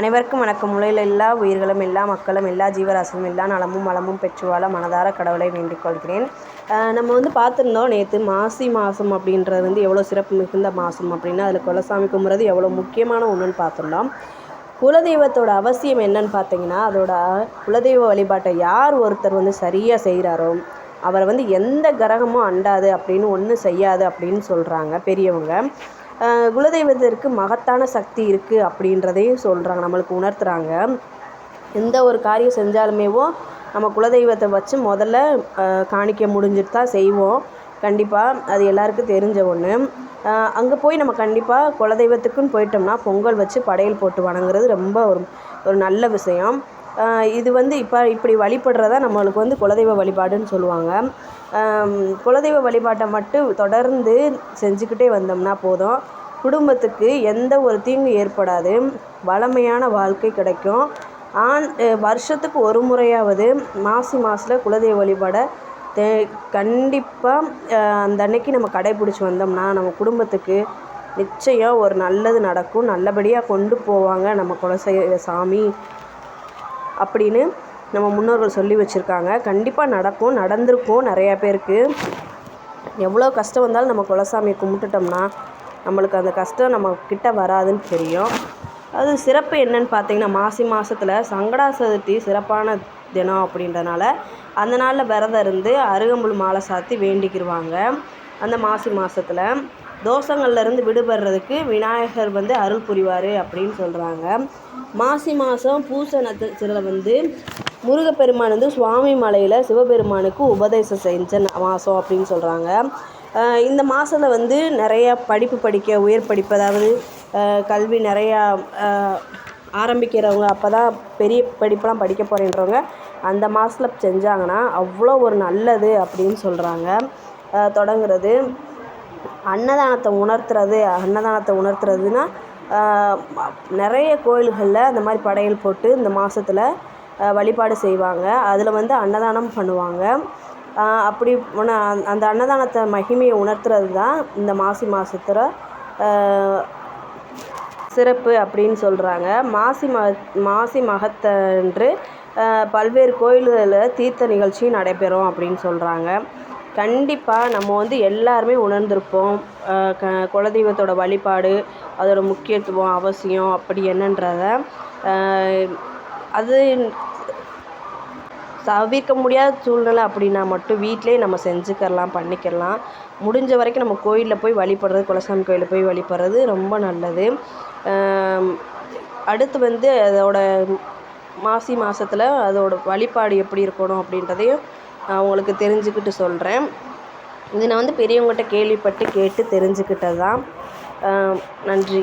அனைவருக்கும் வணக்கம். உலகில் எல்லா உயிர்களும் எல்லா மக்களும் எல்லா ஜீவராசியும் எல்லா நலமும் வளமும் பெற்று வாழ மனதார கடவுளை வேண்டிக் கொள்கிறேன். நம்ம வந்து பார்த்துருந்தோம் நேற்று மாசி மாதம் அப்படின்றது வந்து எவ்வளோ சிறப்பு மிகுந்த மாதம் அப்படின்னு அதில் குலசாமி கும்புறது எவ்வளோ முக்கியமான ஒன்றுன்னு பார்த்துருந்தோம். குலதெய்வத்தோட அவசியம் என்னன்னு பார்த்தீங்கன்னா அதோட குலதெய்வ வழிபாட்டை யார் ஒருத்தர் வந்து சரியாக செய்கிறாரோ அவரை வந்து எந்த கிரகமும் அண்டாது அப்படின்னு ஒன்றும் செய்யாது அப்படின்னு சொல்கிறாங்க பெரியவங்க. குலதெய்வத்திற்கு மகத்தான சக்தி இருக்குது அப்படின்றதையும் சொல்கிறாங்க நம்மளுக்கு உணர்த்துகிறாங்க எந்த ஒரு காரியம் செஞ்சாலுமேவோ நம்ம குலதெய்வத்தை வச்சு முதல்ல காணிக்க முடிஞ்சிட்டு தான் செய்வோம். கண்டிப்பாக அது எல்லாருக்கும் தெரிஞ்ச ஒன்று அங்கே போய் நம்ம கண்டிப்பாக குலதெய்வத்துக்குன்னு போயிட்டோம்னா பொங்கல் வச்சு படையல் போட்டு வணங்குறது ரொம்ப ஒரு ஒரு நல்ல விஷயம். இது வந்து இப்போ இப்படி வழிபடுறதா நம்மளுக்கு வந்து குலதெய்வ வழிபாடுன்னு சொல்லுவாங்க. குலதெய்வ வழிபாட்டை மட்டும் தொடர்ந்து செஞ்சுக்கிட்டே வந்தோம்னா போதும். குடும்பத்துக்கு எந்த ஒரு தீங்கும் ஏற்படாது. வளமையான வாழ்க்கை கிடைக்கும். ஆண் வருஷத்துக்கு ஒரு முறையாவது மாசி மாதத்தில் குலதெய்வ வழிபாடை தே கண்டிப்பாக அந்த அன்னைக்கு நம்ம கடைபிடிச்சி வந்தோம்னா நம்ம குடும்பத்துக்கு நிச்சயம் ஒரு நல்லது நடக்கும். நல்லபடியாக கொண்டு போவாங்க நம்ம குலசை சாமி. அப்படின்னு நம்ம முன்னோர்கள் சொல்லி வச்சுருக்காங்க. கண்டிப்பாக நடக்கும் நடந்திருக்கும் நிறையா பேருக்கு. எவ்வளோ கஷ்டம் வந்தாலும் நம்ம குலசாமியை கும்பிட்டுட்டோம்னா நம்மளுக்கு அந்த கஷ்டம் நம்ம கிட்ட வராதுன்னு தெரியும். அது சிறப்பு என்னன்னு பார்த்தீங்கன்னா மாசி மாதத்தில் சங்கடா சதுர்த்தி சிறப்பான தினம் அப்படின்றனால அந்த நாளில் விரதம் இருந்து அருகம்புல் மாலை சாத்தி வேண்டிக்கிடுவாங்க அந்த மாசி மாதத்தில் தோஷங்கள்லேருந்து விடுபடுறதுக்கு விநாயகர் வந்து அருள் புரிவார் அப்படின்னு சொல்கிறாங்க மாசி மாதம் பூச நட்சத்திரத்தில் வந்து முருகப்பெருமான் வந்து சுவாமி மலையில் சிவபெருமானுக்கு உபதேசம் செஞ்ச மாதம் அப்படின்னு சொல்கிறாங்க இந்த மாதத்தில் வந்து நிறையா படிப்பு படிக்க உயர் படிப்பு அதாவது கல்வி நிறையா ஆரம்பிக்கிறவங்க அப்போ தான் பெரிய படிப்பெலாம் படிக்க போகிறேன்றவங்க அந்த மாதத்தில் செஞ்சாங்கன்னா அவ்வளோ ஒரு நல்லது அப்படின்னு சொல்கிறாங்க தொடங்குறது. அன்னதானத்தை உணர்த்துறது அன்னதானத்தை உணர்த்துறதுன்னா நிறைய கோயில்களில் அந்த மாதிரி படையல் போட்டு இந்த மாதத்தில் வழிபாடு செய்வாங்க. அதில் வந்து அன்னதானம் பண்ணுவாங்க. அப்படி அந்த அன்னதானத்தை மகிமையை உணர்த்துறது தான் இந்த மாசி மாதத்துல சிறப்பு அப்படின்னு சொல்கிறாங்க மாசி ம மாசி மகத்தன்று பல்வேறு கோயில்களில் தீர்த்த நிகழ்ச்சியும் நடைபெறும் அப்படின்னு சொல்கிறாங்க கண்டிப்பாக நம்ம வந்து எல்லாருமே உணர்ந்திருப்போம். க குலதெய்வத்தோட வழிபாடு அதோட முக்கியத்துவம் அவசியம் அப்படி என்னன்றத. அது தவிர்க்க முடியாத சூழ்நிலை அப்படின்னா மட்டும் வீட்டிலே நம்ம செஞ்சுக்கலாம் பண்ணிக்கலாம் முடிஞ்ச வரைக்கும் நம்ம கோயிலில் போய் வழிபடுறது குலசாமி கோயிலில் போய் வழிபடுறது ரொம்ப நல்லது. அடுத்து வந்து அதோட மாசி மாதத்தில் அதோட வழிபாடு எப்படி இருக்கணும் அப்படின்றதையும் உங்களுக்கு தெரிஞ்சுக்கிட்டு சொல்கிறேன். இது நான் வந்து பெரியவங்ககிட்ட கேள்விப்பட்டு கேட்டு தெரிஞ்சுக்கிட்டது தான் நன்றி.